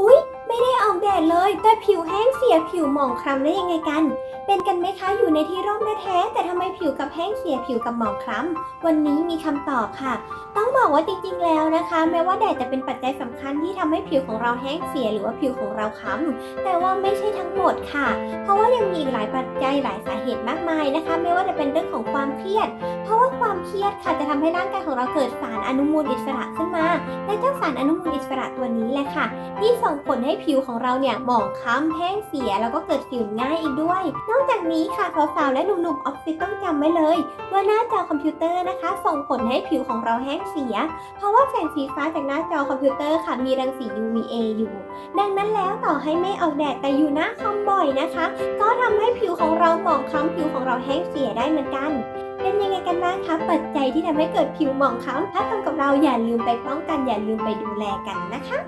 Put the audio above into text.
อุ๊ย ไม่ได้ออกแดดเลย แต่ผิวแห้งเสียผิวหมองคล้ำได้ยังไงกัน เป็นกันไหมคะอยู่ในที่ร่มแท้ๆแต่ทำไมผิวกับแห้งเสียผิวกับหมองคล้ำวันนี้มีคำตอบค่ะ ต้องบอกว่าจริงๆแล้วนะคะ แม้ว่าแดดจะเป็นปัจจัยสำคัญที่ทำให้ผิวของเราแห้งเสียหรือว่าผิวของเราคล้ำแต่ว่าไม่ใช่ทั้งหมดค่ะ เพราะว่ายังมีอีกหลายปัจจัยหลายสาเหตุมากมายนะคะ ไม่ว่าจะเป็นเรื่องของความเครียด เพราะว่าความเครียดค่ะจะทำให้ร่างกายของเราเกิดสารอนุมูลอิสระขึ้นมา และเจ้าสารอนุมูลอิสระตัวนี้แหละค่ะ ที่ส่งผลให้ผิวของเราเนี่ยหมองคล้ำแห้งเสีย แล้วก็เกิดสิวง่ายอีกด้วย นอกจากนี้ค่ะสาวๆและหนุ่มๆออฟฟิศต้องจำไว้เลย ว่าหน้าจอคอมพิวเตอร์นะคะ ส่งผลให้ผิวของเราแห้งเสีย เพราะว่าแสงสีฟ้าจากหน้าจอคอมพิวเตอร์ค่ะมีรังสี UVA อยู่ ดังนั้นแล้วต่อให้ไม่ออกแดดแต่อยู่หน้าคอมบ่อยนะคะ ก็ทำให้ผิวของเราหมองคล้ำผิวของเราแห้งเสียได้เหมือนกัน เป็นยังไงกันบ้างคะปัจจัยที่ทำให้เกิดผิวหมองคล้ำถ้าทำกับเราอย่าลืมไปป้องกันอย่าลืมไปดูแลกันนะคะ